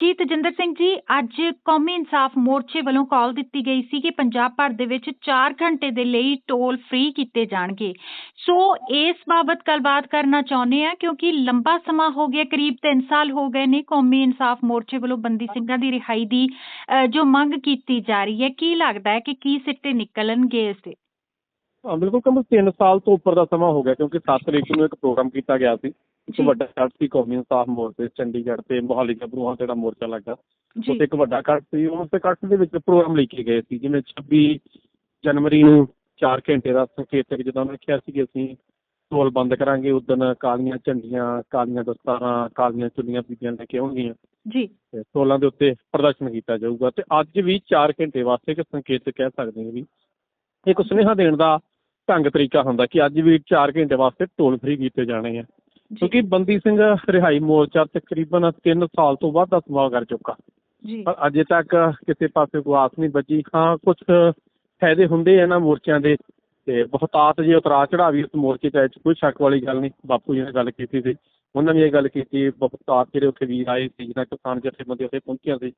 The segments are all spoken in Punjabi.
ਕੀ ਤਜਿੰਦਰ ਸਿੰਘ ਜੀ ਅੱਜ ਕੌਮੀ ਇਨਸਾਫ ਮੋਰਚੇ ਵੱਲੋਂ ਕਾਲ ਦਿੱਤੀ ਗਈ ਸੀ ਕਿ ਪੰਜਾਬ ਭਰ ਦੇ ਵਿੱਚ 4 ਘੰਟੇ ਦੇ ਲਈ ਟੋਲ ਫ੍ਰੀ ਕੀਤੇ ਜਾਣਗੇ। ਸੋ ਇਸ ਬਾਬਤ ਗੱਲਬਾਤ ਕਰਨਾ ਚਾਹੁੰਦੇ ਆ ਕਿਉਂਕਿ ਲੰਬਾ ਸਮਾਂ ਹੋ ਗਿਆ ਕਰੀਬ 3 ਸਾਲ ਹੋ ਗਏ ਨੇ ਕੌਮੀ ਇਨਸਾਫ ਮੋਰਚੇ ਵੱਲੋਂ ਬੰਦੀ ਸਿੰਘਾਂ ਦੀ ਰਿਹਾਈ ਦੀ ਜੋ ਮੰਗ ਕੀਤੀ ਜਾ ਰਹੀ ਹੈ ਕੀ ਲੱਗਦਾ ਹੈ ਕਿ ਕੀ ਸਿੱਟੇ ਨਿਕਲਣਗੇ ਇਸ ਦੇ? ਬਿਲਕੁਲ ਕਮਲ 3 ਸਾਲ ਤੋਂ ਉੱਪਰ ਦਾ ਸਮਾਂ ਹੋ ਗਿਆ ਕਿਉਂਕਿ 7 ਤਰੀਕ ਨੂੰ ਇੱਕ ਪ੍ਰੋਗਰਾਮ ਕੀਤਾ ਗਿਆ ਸੀ। ਇੱਕ। ਵੱਡਾ ਇਕੱਠ ਸੀ ਕੌਮੀ ਇਨਸਾਫ ਮੋਰਚੇ ਚੰਡੀਗੜ੍ਹ ਤੇ ਮੋਹਾਲੀ ਗੱਭਰੂਆਂ ਜਿਹੜਾ ਮੋਰਚਾ ਲੱਗਾ। ਉੱਥੇ ਇੱਕ ਵੱਡਾ ਇਕੱਠ ਸੀ। ਉਸ ਇਕੱਠ ਦੇ ਵਿੱਚ ਪ੍ਰੋਗਰਾਮ ਲੈ ਕੇ ਗਏ ਸੀ ਜਿਵੇਂ 26 ਜਨਵਰੀ ਨੂੰ 4 ਘੰਟੇ ਦਾ ਸੰਕੇਤਕ ਜਦੋਂ ਉਹਨੇ ਕਿਹਾ ਸੀ ਕਿ ਅਸੀਂ ਟੋਲ ਬੰਦ ਕਰਾਂਗੇ ਉਦੋਂ ਕਾਲੀਆਂ ਝੰਡੀਆਂ ਕਾਲੀਆਂ ਦਸਤਾਰਾਂ ਕਾਲੀਆਂ ਚੁੰਨੀਆਂ ਬੀਬੀਆਂ ਲੈ ਕੇ ਆਉਣਗੀਆਂ। ਜੀ। ਤੇ ਟੋਲਾਂ ਦੇ ਉੱਤੇ ਪ੍ਰਦਰਸ਼ਨ ਕੀਤਾ ਜਾਊਗਾ ਤੇ ਅੱਜ ਵੀ 4 ਘੰਟੇ ਵਾਸਤੇ ਇੱਕ ਸੰਕੇਤ ਕਹਿ ਸਕਦੇ ਹਾਂ ਵੀ ਇੱਕ ਸੁਨੇਹਾ ਦੇਣ ਦਾ ਢੰਗ ਤਰੀਕਾ ਹੁੰਦਾ ਕਿ ਅੱਜ ਵੀ 4 ਘੰਟੇ ਵਾਸਤੇ ਟੋਲ ਫ੍ਰੀ ਕੀਤੇ ਜਾਣੇ ਆ। ਕਿਉਂਕਿ ਬੰਦੀ ਸਿੰਘ ਰਿਹਾਈ ਮੋਰਚਾ ਤਕਰੀਬਨ 3 ਸਾਲ ਤੋਂ ਵੱਧ ਦਾ ਸਮਾਂ ਕਰ ਚੁੱਕਾ। ਜੀ। ਪਰ ਅਜੇ ਤੱਕ ਕਿਸੇ ਪਾਸੇ ਕੋਈ ਆਸ ਨਹੀਂ ਬੱਜੀ ਹਾਂ ਕੁਝ ਫਾਇਦੇ ਹੁੰਦੇ ਆ ਨਾ ਮੋਰਚਿਆਂ ਦੇ ਤੇ ਬਹੁਤਾਤ ਜੇ ਉਤਰਾ ਚੜਾ ਵੀ ਉਸ ਮੋਰਚੇ 'ਚ ਕੋਈ ਸ਼ੱਕ ਵਾਲੀ ਗੱਲ ਨਹੀਂ। ਬਾਪੂ ਜੀ ਨੇ ਗੱਲ ਕੀਤੀ ਸੀ। ਉਹਨਾਂ ਨੇ ਇਹ ਗੱਲ ਕੀਤੀ ਬਹੁਤਾਤ ਜਿਹੜੇ ਉੱਥੇ ਵੀਰ ਆਏ ਸੀ ਜਿਹਨਾਂ ਕਿਸਾਨ ਜਥੇਬੰਦੀ ਉੱਥੇ ਪਹੁੰਚੀਆਂ ਸੀ।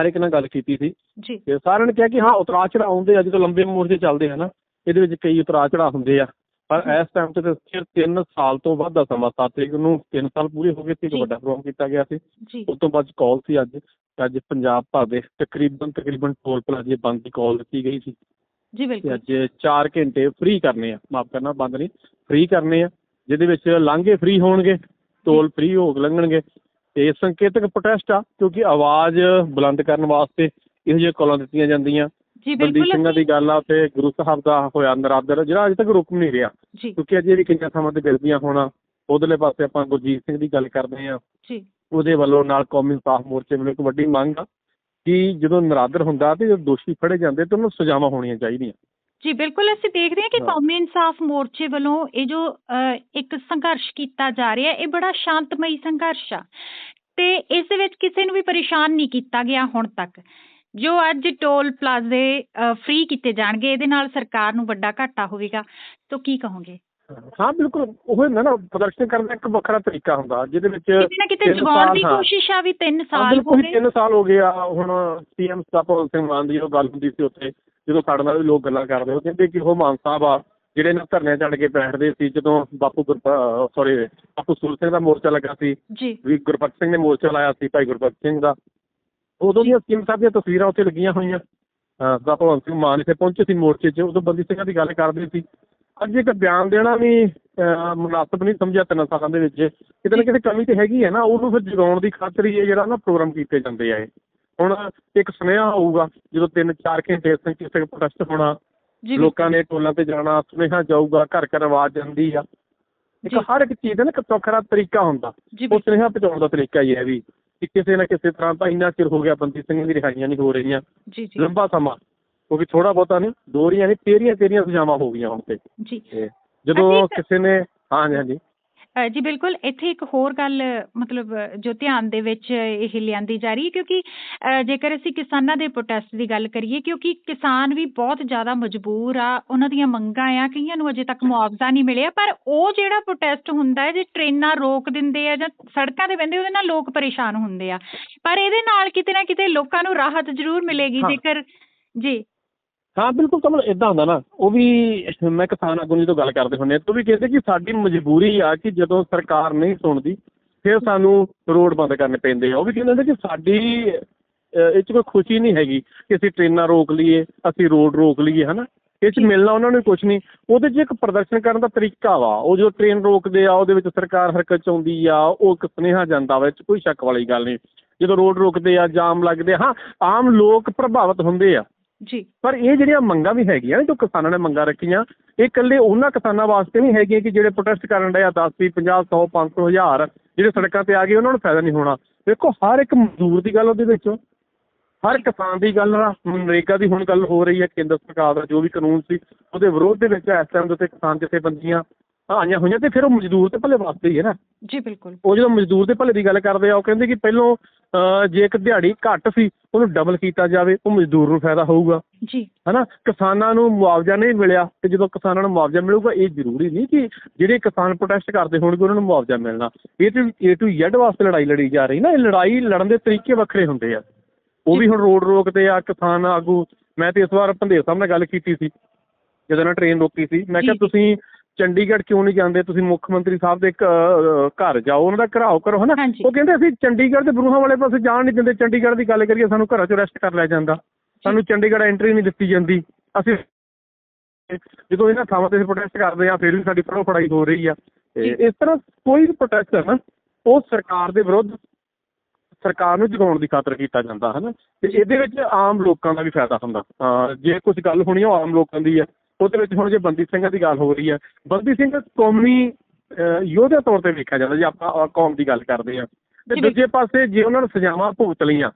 ਹਰ ਇੱਕ ਨਾਲ ਗੱਲ ਕੀਤੀ ਸੀ। ਜੀ। ਤੇ ਸਾਰਿਆਂ ਨੇ ਕਿਹਾ ਕਿ ਹਾਂ ਉਤਰਾ ਚੜਾ ਆਉਂਦੇ ਆ ਜਦੋਂ ਲੰਬੇ ਮੋਰਚੇ ਚੱਲਦੇ ਆ ਨਾ। ਇਹਦੇ ਵਿੱਚ ਕਈ ਉਤਰਾ ਚੜਾ ਹੁੰਦੇ ਆ। ਪਰ ਇਸ ਟਾਈਮ ਤੇ ਸਿਰ 3 ਸਾਲ ਤੋਂ ਵੱਧ ਦਾ ਸਮਾਂ 7 ਤਰੀਕ ਨੂੰ 3 ਸਾਲ ਪੂਰੇ ਹੋ ਗਏ ਸੀ ਇੱਕ। ਵੱਡਾ ਪ੍ਰੋਗਰਾਮ ਕੀਤਾ ਗਿਆ ਸੀ। ਉਸ ਤੋਂ ਬਾਅਦ ਕਾਲ ਸੀ ਅੱਜ ਅੱਜ ਪੰਜਾਬ ਭਰ ਦੇ ਤਕਰੀਬਨ ਤਕਰੀਬਨ ਟੋਲ ਪਲਾਜ਼ੇ ਬੰਦ ਦੀ ਕਾਲ ਦਿੱਤੀ ਗਈ ਸੀ। ਜੀ ਬਿਲਕੁਲ। ਅੱਜ 4 ਘੰਟੇ ਫ੍ਰੀ ਕਰਨੇ ਆ ਮਾਫ ਕਰਨਾ ਬੰਦ ਨਹੀਂ ਫ੍ਰੀ ਕਰਨੇ ਆ ਜਿਹਦੇ ਵਿੱਚ ਲਾਂਘੇ ਫ੍ਰੀ ਹੋਣਗੇ ਟੋਲ ਫ੍ਰੀ ਹੋ ਲੰਘਣਗੇ। ਤੇ ਇਹ ਸੰਕੇਤਕ ਪ੍ਰੋਟੈਸਟ ਆ ਕਿਉਂਕਿ ਆਵਾਜ਼ ਬੁਲੰਦ ਕਰਨ ਵਾਸਤੇ ਇਹੋ ਜਿਹੀਆਂ ਕਾਲਾਂ ਦਿੱਤੀਆਂ ਜਾਂਦੀਆਂ। ਜੀ ਬਿਲਕੁਲ ਸਿੰਘਾਂ ਦੀ ਗੱਲ ਆ ਤੇ ਗੁਰੂ ਸਾਹਿਬ ਦਾ ਹੋਇਆ ਨਰਾਦਰ ਜਿਹੜਾ ਅਜੇ ਤੱਕ ਰੁਕ ਨਹੀਂ ਰਿਹਾ। ਕਿਉਂਕਿ ਅਜੇ ਵੀ ਕਿੰਨੀਆਂ ਥਾਵਾਂ ਤੇ ਗਰਬੀਆਂ ਹੋਣਾ ਉਧਰਲੇ ਪਾਸੇ ਆਪਾਂ ਗੁਰਜੀਤ ਸਿੰਘ ਦੀ ਗੱਲ ਕਰਦੇ ਆ ਜੀ। ਉਹਦੇ ਵੱਲੋਂ ਨਾਲ ਕੌਮੀ ਇਨਸਾਫ ਮੋਰਚੇ ਵੱਲੋਂ ਇੱਕ ਵੱਡੀ ਮੰਗ ਆ ਕਿ ਜਦੋਂ ਨਰਾਦਰ ਹੁੰਦਾ ਤੇ ਜਦੋਂ ਦੋਸ਼ੀ ਫੜੇ ਜਾਂਦੇ ਤੇ ਉਹਨੂੰ ਸਜ਼ਾਵਾਂ ਹੋਣੀਆਂ ਚਾਹੀਦੀਆਂ। ਜੀ ਬਿਲਕੁਲ ਅਸੀਂ ਦੇਖਦੇ ਹਾਂ ਕਿ। ਕੌਮੀ ਇਨਸਾਫ ਮੋਰਚੇ ਵੱਲੋਂ ਇਹ ਜੋ ਇੱਕ ਸੰਘਰਸ਼ ਕੀਤਾ ਜਾ ਰਿਹਾ ਇਹ ਬੜਾ ਸ਼ਾਂਤਮਈ ਸੰਘਰਸ਼ ਆ। ਤੇ ਇਸ ਦੇ ਵਿੱਚ ਕਿਸੇ ਨੂੰ ਵੀ ਪਰੇਸ਼ਾਨ ਨਹੀਂ ਕੀਤਾ ਗਿਆ ਹੁਣ ਤੱਕ। ਜੋ ਅੱਜ ਟੋਲ ਪਲਾਜ਼ੇ ਫ੍ਰੀ ਕੀਤੇ ਜਾਣਗੇ ਇਹਦੇ ਨਾਲ ਸਰਕਾਰ ਨੂੰ ਵੱਡਾ ਘਾਟਾ ਹੋਵੇਗਾ ਤਾਂ ਕੀ ਕਹੋਗੇ? ਹਾਂ ਬਿਲਕੁਲ ਉਹ ਹੁੰਦਾ ਨਾ ਪ੍ਰਦਰਸ਼ਨ ਕਰਨ ਦਾ ਇੱਕ ਵੱਖਰਾ ਤਰੀਕਾ ਹੁੰਦਾ ਜਿਹਦੇ ਵਿੱਚ ਕਿਤੇ ਨਾ ਕਿਤੇ ਜਗਾਉਣ ਦੀ। ਕੋਸ਼ਿਸ਼ ਆ ਵੀ 3 ਹਾਂ, ਸਾਲ ਹੋ ਬਿਲਕੁਲ ਗਏ 3 ਸਾਲ ਹੋ ਗਏ ਆ ਹੁਣ ਸੀਐਮ ਸਤਪਾਲ ਸਿੰਘ ਮਾਨ ਦੀ ਗੱਲ ਹੁੰਦੀ ਸੀ ਉੱਥੇ ਜਦੋਂ ਸਾਡੇ ਨਾਲ ਵੀ ਲੋਕ ਗੱਲਾਂ ਕਰਦੇ ਉਹ ਕਹਿੰਦੇ ਕਿ ਉਹ ਮਾਨ ਸਾਹਿਬ ਆ ਜਿਹੜੇ ਨਾ ਧਰਨੇ ਚੜ ਕੇ ਬੈਠਦੇ ਸੀ ਜਦੋਂ ਬਾਪੂ ਸੌਰੀ ਬਾਪੂ ਸੂਰ ਸਿੰਘ ਦਾ ਮੋਰਚਾ ਲੱਗਾ ਸੀ ਜੀ। ਵੀ ਸਿੰਘ ਨੇ ਮੋਰਚਾ ਲਾਇਆ ਸੀ ਭਾਈ ਗੁਰਬਖਸ਼ ਸਿੰਘ ਦਾ। ਉਦੋਂ ਦੀਆਂ ਸੀਐਮ ਸਾਹਿਬ ਦੀਆਂ ਤਸਵੀਰਾਂ ਉੱਥੇ ਲੱਗੀਆਂ ਹੋਈਆਂ। ਸਰਦਾਰ ਭਗਵੰਤ ਸਿੰਘ ਮਾਨ ਇੱਥੇ ਪਹੁੰਚੇ ਸੀ ਮੋਰਚੇ 'ਚ ਉਦੋਂ ਬੰਦੀ ਸਿੰਘਾਂ ਦੀ ਗੱਲ ਕਰਦੇ ਸੀ। ਅੱਜ ਇੱਕ ਬਿਆਨ ਦੇਣਾ ਵੀ ਮੁਨਾਸਬ ਨਹੀਂ ਸਮਝਿਆ ਤਿੰਨ ਸਾਲਾਂ ਦੇ ਵਿੱਚ। ਕਿਤੇ ਨਾ ਕਿਤੇ ਕਮੀ ਤੇ ਹੈਗੀ ਹੈ ਨਾ ਉਹਨੂੰ ਫਿਰ ਜਗਾਉਣ ਦੀ ਖਾਤਰ ਹੀ ਇਹ ਜਿਹੜਾ ਨਾ ਪ੍ਰੋਗਰਾਮ ਕੀਤੇ ਜਾਂਦੇ ਆ ਇਹ। ਹੁਣ ਇੱਕ ਸੁਨੇਹਾ ਹੋਊਗਾ ਜਦੋਂ 3-4 ਘੰਟੇ ਸੰਕੇਤਕ ਪ੍ਰੋਟੈਸਟ ਹੋਣਾ ਲੋਕਾਂ ਨੇ ਟੋਲਾਂ ਤੇ ਜਾਣਾ ਸੁਨੇਹਾ ਜਾਊਗਾ ਘਰ ਘਰ ਆਵਾਜ਼ ਜਾਂਦੀ ਆ। ਇੱਕ। ਹਰ ਇੱਕ ਚੀਜ਼ ਦਾ ਨਾ ਇੱਕ ਤਰੀਕਾ ਹੁੰਦਾ। ਉਹ ਸੁਨੇਹਾ ਪਹੁੰਚਾਉਣ ਦਾ ਤਰੀਕਾ ਹੀ ਹੈ ਵੀ। ਕਿ ਕਿਸੇ ਨਾ ਕਿਸੇ ਤਰ੍ਹਾਂ ਤਾਂ ਇੰਨਾ ਚਿਰ ਹੋ ਗਿਆ ਬੰਦੀ ਸਿੰਘ ਦੀ ਰਿਹਾਈਆਂ ਨਹੀਂ ਹੋ ਰਹੀਆਂ। ਜੀ ਜੀ। ਲੰਬਾ ਸਮਾਂ ਕਿਉਂਕਿ ਥੋੜਾ ਬਹੁਤਾ ਨਹੀਂ ਦੋ ਰਹੀਆਂ ਨਹੀਂ ਤੇਰੀਆਂ ਤੇਰੀਆਂ ਸਜ਼ਾਵਾਂ ਹੋ ਗਈਆਂ ਹੁਣ ਤੇ। ਜੀ। ਜਦੋਂ ਕਿਸੇ ਨੇ ਹਾਂਜੀ ਹਾਂਜੀ। ਜੀ ਬਿਲਕੁਲ ਇੱਥੇ ਇੱਕ ਹੋਰ ਗੱਲ ਮਤਲਬ ਜੋ ਧਿਆਨ ਦੇ ਵਿੱਚ ਇਹ ਲਿਆਂਦੀ ਜਾ ਰਹੀ ਹੈ ਕਿਉਂਕਿ ਜੇਕਰ ਅਸੀਂ ਕਿਸਾਨਾਂ ਦੇ ਪ੍ਰੋਟੈਸਟ ਦੀ ਗੱਲ ਕਰੀਏ ਕਿਉਂਕਿ ਕਿਸਾਨ ਵੀ ਬਹੁਤ ਜ਼ਿਆਦਾ ਮਜਬੂਰ ਆ ਉਹਨਾਂ ਦੀਆਂ ਮੰਗਾਂ ਆ ਕਈਆਂ ਨੂੰ ਅਜੇ ਤੱਕ ਮੁਆਵਜ਼ਾ ਨਹੀਂ ਮਿਲਿਆ ਪਰ ਉਹ ਜਿਹੜਾ ਪ੍ਰੋਟੈਸਟ ਹੁੰਦਾ ਹੈ ਜੇ ਟ੍ਰੇਨਾਂ ਰੋਕ ਦਿੰਦੇ ਆ ਜਾਂ ਸੜਕਾਂ ਤੇ ਬੰਦੇ ਉਹਦੇ ਨਾਲ ਲੋਕ ਪਰੇਸ਼ਾਨ ਹੁੰਦੇ ਆ ਪਰ ਇਹਦੇ ਨਾਲ ਕਿਤੇ ਨਾ ਕਿਤੇ ਲੋਕਾਂ ਨੂੰ ਰਾਹਤ ਜ਼ਰੂਰ ਮਿਲੇਗੀ। ਜੇਕਰ ਜੀ ਹਾਂ ਬਿਲਕੁਲ ਕਮਲ ਇਦਾਂ ਹੁੰਦਾ ਨਾ ਉਹ ਵੀ ਮੈਂ ਕਿਸਾਨ ਆਗੂ ਜੀ ਤੋਂ ਗੱਲ ਕਰਦੇ ਹੁੰਦੇ ਆ ਤਾਂ ਵੀ ਕਹਿੰਦੇ ਕਿ ਸਾਡੀ ਮਜਬੂਰੀ ਆ ਕਿ ਜਦੋਂ ਸਰਕਾਰ ਨਹੀਂ ਸੁਣਦੀ ਫਿਰ ਸਾਨੂੰ ਰੋਡ ਬੰਦ ਕਰਨੇ ਪੈਂਦੇ ਆ। ਉਹ ਵੀ ਕਹਿੰਦੇ ਨੇ ਕਿ ਸਾਡੀ ਇਹ 'ਚ ਕੋਈ ਖੁਸ਼ੀ ਨਹੀਂ ਹੈਗੀ ਕਿ ਅਸੀਂ ਟ੍ਰੇਨਾਂ ਰੋਕ ਲਈਏ ਅਸੀਂ ਰੋਡ ਰੋਕ ਲਈਏ ਹਨਾ? ਇਹ 'ਚ। ਮਿਲਣਾ ਉਹਨਾਂ ਨੂੰ ਕੁਝ ਨਹੀਂ। ਉਹਦੇ 'ਚ ਇੱਕ ਪ੍ਰਦਰਸ਼ਨ ਕਰਨ ਦਾ ਤਰੀਕਾ ਵਾ। ਉਹ ਜੋ ਟ੍ਰੇਨ ਰੋਕਦੇ ਆ ਉਹਦੇ ਵਿੱਚ ਸਰਕਾਰ ਹਰਕਤ 'ਚ ਆਉਂਦੀ ਆ ਉਹ ਇੱਕ ਸੁਨੇਹਾ ਜਾਂਦਾ ਵਾ ਇਹ 'ਚ ਕੋਈ ਸ਼ੱਕ ਵਾਲੀ ਗੱਲ ਨਹੀਂ। ਜਦੋਂ ਰੋਡ ਰੁਕਦੇ ਆ ਜਾਮ ਲੱਗਦੇ ਆ ਹਾਂ ਆਮ ਲੋਕ ਪ੍ਰਭਾਵਿਤ ਹੁੰਦੇ ਆ। ਜੀ। ਪਰ ਇਹ ਜਿਹੜੀਆਂ ਮੰਗਾਂ ਵੀ ਹੈਗੀਆਂ ਜੋ ਕਿਸਾਨਾਂ ਨੇ ਮੰਗਾਂ ਰੱਖੀਆਂ ਇਹ ਇਕੱਲੇ ਉਹਨਾਂ ਕਿਸਾਨਾਂ ਵਾਸਤੇ ਨਹੀਂ ਹੈਗੀਆਂ ਕਿ ਜਿਹੜੇ ਪ੍ਰੋਟੈਸਟ ਕਰਨ ਡਏ ਆ 10 ਵੀਹ 50 100 500 ਹਜ਼ਾਰ ਜਿਹੜੇ ਸੜਕਾਂ ਤੇ ਆ ਗਏ ਉਹਨਾਂ ਨੂੰ ਫਾਇਦਾ ਨਹੀਂ ਹੋਣਾ। ਦੇਖੋ ਹਰ ਇੱਕ ਮਜ਼ਦੂਰ ਦੀ ਗੱਲ ਉਹਦੇ ਵਿੱਚ। ਹਰ ਕਿਸਾਨ ਦੀ ਗੱਲ ਮਨਰੇਗਾ ਦੀ ਹੁਣ ਗੱਲ ਹੋ ਰਹੀ ਹੈ ਕੇਂਦਰ ਸਰਕਾਰ ਦਾ ਜੋ ਵੀ ਕਾਨੂੰਨ ਸੀ ਉਹਦੇ ਵਿਰੋਧ ਦੇ ਵਿੱਚ ਇਸ ਟਾਈਮ ਦੇ ਉੱਤੇ ਕਿਸਾਨ ਜਥੇਬੰਦੀਆਂ ਆਈਆਂ ਹੋਈਆਂ ਤੇ ਫਿਰ ਉਹ ਮਜ਼ਦੂਰ ਤੇ ਭਲੇ ਵਾਸਤੇ ਹੀ ਹੈ ਨਾ। ਜੀ ਬਿਲਕੁਲ। ਉਹ ਜਦੋਂ ਮਜ਼ਦੂਰ ਦੇ ਭਲੇ ਦੀ ਗੱਲ ਕਰਦੇ ਆ ਉਹ ਕਹਿੰਦੇ ਕਿ ਪਹਿਲੋਂ ਜੇ ਇੱਕ ਦਿਹਾੜੀ ਘੱਟ ਸੀ ਉਹਨੂੰ ਡਬਲ ਕੀਤਾ ਜਾਵੇ ਉਹ ਮਜ਼ਦੂਰ ਨੂੰ ਫਾਇਦਾ ਹੋਊਗਾ। ਜੀ। ਹਨਾ? ਕਿਸਾਨਾਂ ਨੂੰ ਮੁਆਵਜ਼ਾ ਨਹੀਂ ਮਿਲਿਆ ਤੇ ਜਦੋਂ ਕਿਸਾਨਾਂ ਨੂੰ ਮੁਆਵਜ਼ਾ ਮਿਲੂਗਾ ਇਹ ਜ਼ਰੂਰੀ ਨਹੀਂ ਕਿ ਜਿਹੜੇ ਕਿਸਾਨ ਪ੍ਰੋਟੈਸਟ ਕਰਦੇ ਹੋਣਗੇ ਉਹਨਾਂ ਨੂੰ ਮੁਆਵਜ਼ਾ ਮਿਲਣਾ। ਇਹ ਤੇ ਏ ਟੂ ਜ਼ੈਡ ਵਾਸਤੇ ਲੜਾਈ ਲੜੀ ਜਾ ਰਹੀ ਨਾ। ਇਹ ਲੜਾਈ ਲੜਨ ਦੇ ਤਰੀਕੇ ਵੱਖਰੇ ਹੁੰਦੇ ਆ। ਉਹ ਵੀ ਹੁਣ ਰੋਡ ਰੋਕਦੇ ਆ ਕਿਸਾਨ ਆਗੂ। ਮੈਂ ਤੇ ਇਸ ਵਾਰ ਭੰਦੇਰ ਸਾਹਿਬ ਨਾਲ ਗੱਲ ਕੀਤੀ ਸੀ। ਜਦੋਂ ਨਾ ਟ੍ਰੇਨ ਰੋਕੀ ਸੀ। ਮੈਂ ਕਿਹਾ। ਤੁਸੀਂ ਚੰਡੀਗੜ੍ਹ ਕਿਉਂ ਨਹੀਂ ਜਾਂਦੇ? ਤੁਸੀਂ ਮੁੱਖ ਮੰਤਰੀ ਸਾਹਿਬ ਦੇ ਘਰ ਜਾਓ ਉਹਨਾਂ ਦਾ ਘਰਾਓ ਕਰੋ ਹਨਾ। ਉਹ ਕਹਿੰਦੇ ਅਸੀਂ ਚੰਡੀਗੜ੍ਹ ਤੇ ਬਰੂਹਾਂ ਵਾਲੇ ਪਾਸੇ ਜਾਣ ਨਹੀਂ ਦਿੰਦੇ। ਚੰਡੀਗੜ੍ਹ ਦੀ ਗੱਲ ਕਰੀਏ ਸਾਨੂੰ ਘਰਾਂ ਚੋਂ ਅਰੈਸਟ ਕਰ ਲਿਆ ਜਾਂਦਾ। ਸਾਨੂੰ ਚੰਡੀਗੜ੍ਹ ਐਂਟਰੀ ਨਹੀਂ ਦਿੱਤੀ ਜਾਂਦੀ। ਅਸੀਂ ਜਦੋਂ ਇਹਨਾਂ ਥਾਵਾਂ ਤੇ ਪ੍ਰੋਟੈਸਟ ਕਰਦੇ ਆ ਫਿਰ ਵੀ ਸਾਡੀ ਫੜੋ ਫੜਾਈ ਹੋ ਰਹੀ ਆ। ਇਸ ਤਰ੍ਹਾਂ ਕੋਈ ਵੀ ਪ੍ਰੋਟੈਸਟ ਹੈ ਨਾ ਉਹ ਸਰਕਾਰ ਦੇ ਵਿਰੁੱਧ ਸਰਕਾਰ ਨੂੰ ਜਗਾਉਣ ਦੀ ਖਾਤਰ ਕੀਤਾ ਜਾਂਦਾ ਹੈ ਨਾ ਤੇ ਇਹਦੇ ਵਿੱਚ ਆਮ ਲੋਕਾਂ ਦਾ ਵੀ ਫਾਇਦਾ ਹੁੰਦਾ। ਹਾਂ ਜੇ ਕੁਝ ਗੱਲ ਹੋਣੀ ਆ ਉਹ ਆਮ ਲੋਕਾਂ ਦੀ ਆ। ਉਹਦੇ ਵਿੱਚ ਹੁਣ ਜੇ ਬੰਦੀ ਸਿੰਘਾਂ ਦੀ ਗੱਲ ਹੋ ਰਹੀ ਆ ਬੰਦੀ ਸਿੰਘ ਕੌਮੀ ਯੋਧੇ ਤੌਰ ਤੇ ਵੇਖਿਆ ਜਾਂਦਾ ਜੇ ਆਪਾਂ ਕੌਮ ਦੀ ਗੱਲ ਕਰਦੇ ਆ ਤੇ ਦੂਜੇ ਪਾਸੇ ਜੇ ਉਹਨਾਂ ਨੂੰ ਸਜ਼ਾਵਾਂ ਭੁਗਤ ਲਈਆਂ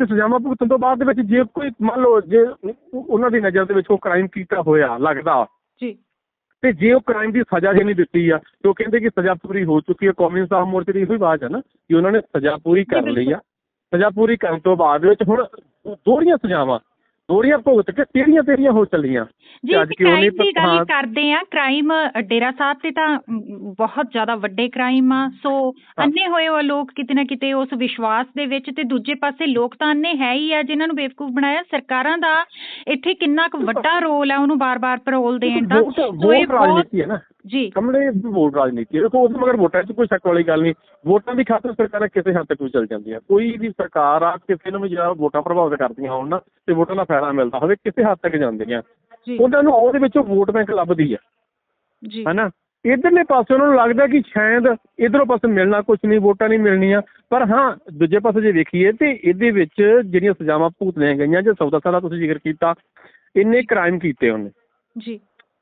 ਤੇ ਸਜ਼ਾਵਾਂ ਭੁਗਤਣ ਤੋਂ ਬਾਅਦ ਦੇ ਵਿੱਚ ਜੇ ਕੋਈ ਮੰਨ ਲਓ ਜੇ ਉਹ- ਉਹਨਾਂ ਦੀ ਨਜ਼ਰ ਦੇ ਵਿੱਚ ਉਹ ਕ੍ਰਾਈਮ ਕੀਤਾ ਹੋਇਆ ਲੱਗਦਾ ਜੀ। ਤੇ ਜੇ ਉਹ ਕ੍ਰਾਈਮ ਦੀ ਸਜ਼ਾ ਜੇ ਨਹੀਂ ਦਿੱਤੀ ਆ ਤੇ ਉਹ ਕਹਿੰਦੇ ਕਿ ਸਜ਼ਾ ਪੂਰੀ ਹੋ ਚੁੱਕੀ ਹੈ ਕੌਮੀ ਇਨਸਾਫ ਮੋਰਚੇ ਦੀ ਇਹੋ ਹੀ ਆਵਾਜ਼ ਹੈ ਨਾ ਕਿ ਉਹਨਾਂ ਨੇ ਸਜ਼ਾ ਪੂਰੀ ਕਰ। ਲਈ ਆ। ਸਜ਼ਾ ਪੂਰੀ ਕਰਨ ਤੋਂ ਬਾਅਦ ਵਿੱਚ ਹੁਣ ਦੋਹਰੀਆਂ ਸਜ਼ਾਵਾਂ ਦੋਹਰੀਆਂ ਭੁਗਤ ਕੇ ਤੇਰੀਆਂ ਤੇਰੀਆਂ ਹੋ ਚੱਲੀਆਂ। ਜੀ ਅੱਜ ਕਿਉਂ ਨਹੀਂ ਦੀ ਗੱਲ। ਕਰਦੇ ਆ ਕ੍ਰਾਈਮ ਡੇਰਾ ਸਾਹਿਬ ਤੇ ਤਾਂ ਬਹੁਤ ਜ਼ਿਆਦਾ ਵੱਡੇ ਕ੍ਰਾਈਮ ਆ। ਸੋ। ਅੰਨੇ ਹੋਏ ਉਹ ਲੋਕ ਕਿਤੇ ਨਾ ਕਿਤੇ ਉਸ ਵਿਸ਼ਵਾਸ ਦੇ ਵਿੱਚ ਤੇ ਦੂਜੇ ਪਾਸੇ ਲੋਕ ਤਾਂ ਅੰਨੇ ਹੈ ਹੀ ਆ ਜਿਨ੍ਹਾਂ ਨੂੰ ਬੇਵਕੂਫ ਬਣਾਇਆ। ਸਰਕਾਰਾਂ ਦਾ ਇੱਥੇ ਕਿੰਨਾ ਕੁ ਵੱਡਾ ਰੋਲ ਆ ਉਹਨੂੰ ਬਾਰ-ਬਾਰ ਪਰੋਲ ਦੇਣ ਦਾ। ਸੋ ਇਹ ਬਹੁਤ ਰਾਜਨੀਤੀ ਹੈ ਨਾ। ਜੀ। ਕਮਲੇ ਵੋਟ ਰਾਜਨੀਤੀ ਹੈ। ਦੇਖੋ ਉਸ ਮਗਰ ਵੋਟਾਂ 'ਚ ਕੋਈ ਸ਼ੱਕ ਵਾਲੀ ਗੱਲ ਨਹੀਂ। ਵੋਟਾਂ ਦੀ ਖਾਤਰ ਸਰਕਾਰਾਂ ਕਿਸੇ ਹੱਦ ਤੱਕ ਵੀ ਚੱਲ ਜਾਂਦੀਆਂ। ਕੋਈ ਵੀ ਸਰਕਾਰ ਆ ਕਿਸੇ ਨੂੰ ਵੀ ਜਿਹੜਾ ਵੋਟਾਂ ਪ੍ਰਭਾਵਿਤ ਕਰਦੀਆਂ ਹੋਣ ਨਾ ਤੇ ਵੋਟਾਂ ਦਾ ਫਾਇਦਾ ਮਿਲਦਾ ਹੋਵੇ ਕਿਸੇ ਹੱਦ ਤੱਕ ਜਾਂਦੀਆਂ। ਉਹਨਾਂ ਨੂੰ ਉਹਦੇ ਵਿੱਚੋਂ ਵੋਟ ਬੈਂਕ ਲੱਭਦੀ ਆ। ਜੀ। ਹਨਾ? ਇਧਰਲੇ ਪਾਸੇ ਉਹਨਾਂ ਨੂੰ ਲੱਗਦਾ ਕਿ ਸ਼ਾਇਦ ਇਧਰੋਂ ਪਾਸੇ ਮਿਲਣਾ ਕੁਝ ਨਹੀਂ ਵੋਟਾਂ ਨਹੀਂ ਮਿਲਣੀਆਂ। ਪਰ ਹਾਂ ਦੂਜੇ ਪਾਸੇ ਜੇ ਵੇਖੀਏ ਤੇ ਇਹਦੇ ਵਿੱਚ ਜਿਹੜੀਆਂ ਸਜ਼ਾਵਾਂ ਭੁਗਤਣੀਆਂ ਗਈਆਂ ਜੇ ਸੌਦਾ ਸਾਰਾ ਤੁਸੀਂ ਜ਼ਿਕਰ ਕੀਤਾ ਇੰਨੇ ਕ੍ਰਾਈਮ ਕੀਤੇ ਉਹਨੇ। ਜੀ।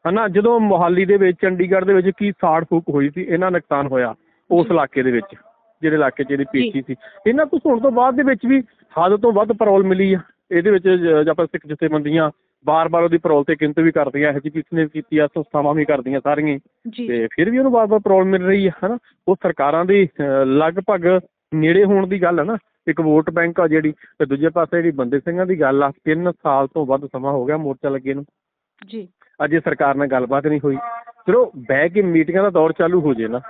ਹਨਾ ਜਦੋਂ ਮੋਹਾਲੀ ਦੇ ਵਿੱਚ ਚੰਡੀਗੜ੍ਹ ਦੇ ਵਿੱਚ ਕੀ ਸਾੜ ਫੂਕ ਹੋਈ ਸੀ ਇਹਨਾਂ ਨੁਕਸਾਨ ਹੋਇਆ ਉਸ ਜੀ। ਇਲਾਕੇ ਦੇ ਵਿੱਚ ਜਿਹੜੇ ਇਲਾਕੇ 'ਚ ਇਹਦੀ ਜੀ। ਪੇਚੀ ਸੀ। ਇਹਨਾਂ ਕੁਝ ਹੋਣ ਤੋਂ ਬਾਅਦ ਦੇ ਵਿੱਚ ਵੀ ਹੱਦ ਤੋਂ ਵੱਧ ਪਰੋਲ ਮਿਲੀ ਆ। ਇਹਦੇ ਵਿੱਚ ਜ- ਜੇ ਆਪਾਂ ਸਿੱਖ ਜਥੇਬੰਦੀਆਂ ਬਾਰ-ਬਾਰ ਉਹਦੀ ਪਰੋਲ ਤੇ ਕਿੰਤ ਵੀ ਕਰਦੀਆਂ ਐਜੀਪੀਸੀ ਨੇ ਵੀ ਕੀਤੀ ਆ ਸੰਸਥਾਵਾਂ ਵੀ ਕਰਦੀਆਂ ਸਾਰੀਆਂ। ਜੀ। ਤੇ ਫਿਰ ਵੀ ਉਹਨੂੰ ਬਾਰ-ਬਾਰ ਪਰੋਲ ਮਿਲ ਰਹੀ ਹੈ ਹਨਾ। ਉਹ ਸਰਕਾਰਾਂ ਦੀ ਲਗਭਗ ਨੇੜੇ ਹੋਣ ਦੀ ਗੱਲ ਹੈ ਨਾ। ਇੱਕ ਵੋਟ ਬੈਂਕ ਆ ਜਿਹੜੀ ਤੇ ਦੂਜੇ ਪਾਸੇ ਜਿਹੜੀ ਬੰਦੇ ਸਿੰਘਾਂ ਦੀ ਗੱਲ ਆ 3 ਸਾਲ ਤੋਂ ਵੱਧ ਸਮਾਂ ਹੋ ਗਿਆ ਮੋਰਚਾ ਲੱਗੇ ਨੂੰ। ਜੀ। ਅਜੇ ਸਰਕਾਰ ਨਾਲ ਗੱਲਬਾਤ ਨਹੀਂ ਹੋਈ। ਚਲੋ ਬਹਿ ਕੇ ਮੀਟਿੰਗਾਂ ਦਾ ਦੌਰ ਚਾਲੂ ਹੋ ਜੇ ਨਾ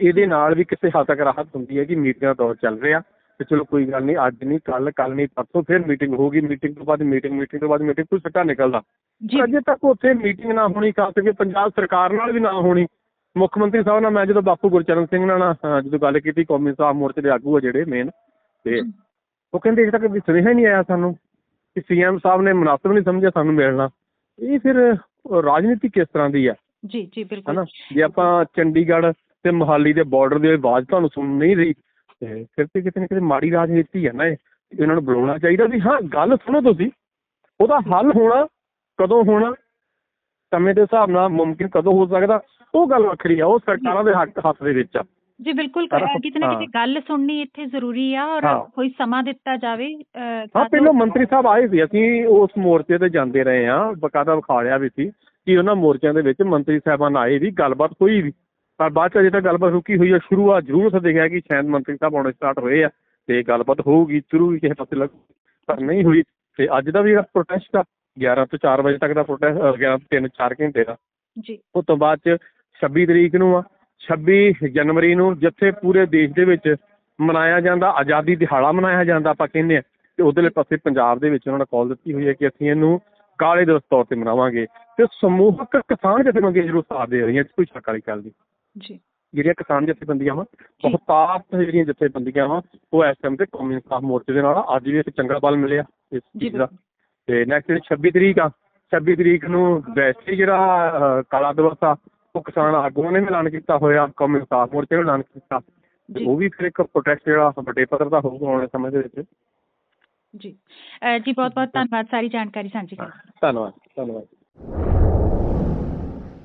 ਇਹਦੇ ਨਾਲ ਵੀ ਕਿਸੇ ਹੱਦ ਤੱਕ ਰਾਹਤ ਹੁੰਦੀ ਹੈ ਕਿ ਮੀਟਿੰਗਾਂ ਦਾ ਦੌਰ ਚੱਲ ਰਿਹਾ ਤੇ ਚਲੋ ਕੋਈ ਗੱਲ ਨਹੀਂ ਅੱਜ ਨਹੀਂ ਕੱਲ ਕੱਲ ਨਹੀਂ ਪਰਸੋਂ ਫਿਰ ਮੀਟਿੰਗ ਹੋਊਗੀ ਮੀਟਿੰਗ ਤੋਂ ਬਾਅਦ ਮੀਟਿੰਗ ਮੀਟਿੰਗ ਤੋਂ ਬਾਅਦ ਮੀਟਿੰਗ ਕੋਈ ਸੱਟਾ ਨਿਕਲਦਾ। ਅਜੇ ਤੱਕ ਉੱਥੇ ਮੀਟਿੰਗ ਨਾ ਹੋਣੀ ਖਾਸ ਕਰਕੇ ਪੰਜਾਬ ਸਰਕਾਰ ਨਾਲ ਵੀ ਨਾ ਹੋਣੀ। ਮੁੱਖ ਮੰਤਰੀ ਸਾਹਿਬ ਨਾਲ ਮੈਂ ਜਦੋਂ ਬਾਪੂ ਗੁਰਚਰਨ ਸਿੰਘ ਨਾਲ ਜਦੋਂ ਗੱਲ ਕੀਤੀ ਕੌਮੀ ਸਾਹਿਬ ਮੋਰਚੇ ਦੇ ਆਗੂ ਆ ਜਿਹੜੇ ਮੇਨ ਤੇ। ਉਹ ਕਹਿੰਦੇ ਅਜੇ ਤੱਕ ਵੀ ਸੁਨੇਹਾ ਨਹੀਂ ਆਇਆ ਸਾਨੂੰ ਕਿ ਸੀਐਮ ਸਾਹਿਬ ਨੇ ਮੁਨਾਸਬ ਨਹੀਂ ਸਮਝਿਆ ਸਾਨੂੰ ਮਿਲਣਾ। ਇਹ ਫਿਰ ਰਾਜਨੀਤੀ ਕਿਸ ਤਰ੍ਹਾਂ ਦੀ ਆ? ਜੀ ਜੀ ਬਿਲਕੁਲ। ਹਨਾ? ਜੇ ਆਪਾਂ ਚੰਡੀਗੜ੍ਹ ਤੇ ਮੋਹਾਲੀ ਦੇ ਬਾਰਡਰ ਦੀ ਆਵਾਜ਼ ਤੁਹਾਨੂੰ ਸੁਣ ਨਹੀਂ ਰਹੀ ਤੇ ਫਿਰ ਤੇ ਕਿਤੇ ਨਾ ਕਿਤੇ ਮਾੜੀ ਰਾਜਨੀਤੀ ਹੈ ਨਾ ਇਹ। ਇਹਨਾਂ ਨੂੰ ਬੁਲਾਉਣਾ ਚਾਹੀਦਾ ਵੀ ਹਾਂ ਗੱਲ ਸੁਣੋ ਤੁਸੀਂ। ਉਹਦਾ ਹੱਲ ਹੋਣਾ ਕਦੋਂ ਹੋਣਾ? ਸਮੇਂ ਦੇ ਹਿਸਾਬ ਨਾਲ ਮੁਮਕਿਨ ਕਦੋਂ ਹੋ ਸਕਦਾ? ਉਹ ਗੱਲ ਵੱਖਰੀ ਆ ਉਹ ਸਰਕਾਰਾਂ ਦੇ ਹੱਥ ਦੇ ਵਿੱਚ ਆ। ਜੀ ਬਿਲਕੁਲ ਕਿਤੇ ਨਾ ਕਿਤੇ। ਗੱਲ ਸੁਣਨੀ ਇੱਥੇ ਜ਼ਰੂਰੀ ਆ ਔਰ। ਕੋਈ ਸਮਾਂ ਦਿੱਤਾ ਜਾਵੇ ਹਾਂ ਪਹਿਲਾਂ ਮੰਤਰੀ ਸਾਹਿਬ ਆਏ ਸੀ ਅਸੀਂ ਉਸ ਮੋਰਚੇ ਤੇ ਜਾਂਦੇ ਰਹੇ ਆ ਬਕਾਇਦਾ ਵਿਖਾੜਿਆ ਵੀ ਸੀ ਕਿ ਉਹਨਾਂ ਮੋਰਚਿਆਂ ਦੇ ਵਿੱਚ ਮੰਤਰੀ ਸਾਹਿਬਾਨ ਆਏ ਵੀ ਗੱਲਬਾਤ ਹੋਈ ਵੀ ਪਰ ਬਾਅਦ ਚ ਅਜੇ ਤੱਕ ਗੱਲਬਾਤ ਰੁਕੀ ਹੋਈ ਆ ਸ਼ੁਰੂਆਤ ਜ਼ਰੂਰ ਉੱਥੇ ਦੇਖਿਆ ਕਿ ਸ਼ਾਇਦ ਮੰਤਰੀ ਸਾਹਿਬ ਆਉਣੇ ਸਟਾਰਟ ਹੋਏ ਆ ਤੇ ਗੱਲਬਾਤ ਹੋਊਗੀ ਸ਼ੁਰੂ ਵੀ ਕਿਸੇ ਪਾਸੇ ਲੱਗ ਪਰ ਨਹੀਂ ਹੋਈ ਤੇ ਅੱਜ ਦਾ ਵੀ ਜਿਹੜਾ ਪ੍ਰੋਟੈਸਟ ਆ 11 ਤੋਂ 4 ਵਜੇ ਤੱਕ ਦਾ ਪ੍ਰੋਟੈਸਟ 11 ਤੋਂ 3 4 ਘੰਟੇ ਦਾ ਜੀ ਉਸ ਤੋਂ ਬਾਅਦ ਚ 26 ਤਰੀਕ ਨੂੰ ਆ 26 ਜਨਵਰੀ ਨੂੰ ਜਿੱਥੇ ਪੂਰੇ ਦੇਸ਼ ਦੇ ਵਿੱਚ ਮਨਾਇਆ ਜਾਂਦਾ ਆਜ਼ਾਦੀ ਦਿਹਾੜਾ ਮਨਾਇਆ ਜਾਂਦਾ ਆਪਾਂ ਕਹਿੰਦੇ ਆ ਤੇ ਉਧਰਲੇ ਪਾਸੇ ਪੰਜਾਬ ਦੇ ਵਿੱਚ ਉਹਨਾਂ ਨੇ ਕਾਲ ਦਿੱਤੀ ਹੋਈ ਹੈ ਕਿ ਅਸੀਂ ਇਹਨੂੰ ਕਾਲੇ ਦਿਵਸ ਤੌਰ ਤੇ ਮਨਾਵਾਂਗੇ। ਤੇ ਸਮੂਹਕ ਕਿਸਾਨ ਜਥੇਬੰਦੀਆਂ ਜ਼ਰੂਰ ਸਾਥ ਦੇ ਰਹੀਆਂ ਕੋਈ ਸ਼ੱਕ ਵਾਲੀ ਗੱਲ ਨਹੀਂ। ਜੀ। ਜਿਹੜੀਆਂ ਕਿਸਾਨ ਜਥੇਬੰਦੀਆਂ ਵਾ ਬਹੁਤਾਤ ਜਿਹੜੀਆਂ ਜਥੇਬੰਦੀਆਂ ਵਾ ਉਹ ਇਸ ਟਾਈਮ ਤੇ ਕੌਮੀ ਇਨਸਾਫ ਮੋਰਚੇ ਦੇ ਨਾਲ। ਅੱਜ ਵੀ ਇੱਕ ਚੰਗਾ ਬਲ ਮਿਲਿਆ ਇਸ ਚੀਜ਼ ਦਾ। ਤੇ ਨੈਕਸਟ 26 ਤਰੀਕ ਆ 26 ਤਰੀਕ ਨੂੰ ਵੈਸੇ ਜਿਹੜਾ ਕਾਲਾ ਦਿਵਸ ਆ ਉਹ ਕਿਸਾਨ ਆਗੂਆਂ ਨੇ ਵੀ ਐਲਾਨ ਕੀਤਾ ਹੋਇਆ ਕੌਮੀ ਇਨਸਾਫ ਮੋਰਚੇ ਨੇ ਐਲਾਨ ਕੀਤਾ। ਤੇ ਜੀ। ਉਹ ਵੀ ਫਿਰ ਇੱਕ ਪ੍ਰੋਟੈਸਟ ਜਿਹੜਾ ਵੱਡੇ ਪੱਧਰ ਦਾ ਹੋਊਗਾ ਆਉਣ ਵਾਲੇ ਸਮੇਂ ਦੇ ਵਿੱਚ। ਜੀ। ਜੀ ਬਹੁਤ ਬਹੁਤ ਧੰਨਵਾਦ। ਸਾਰੀ ਜਾਣਕਾਰੀ ਸਾਂਝੀ ਕਰਨ ਲਈ ਧੰਨਵਾਦ। ਧੰਨਵਾਦ।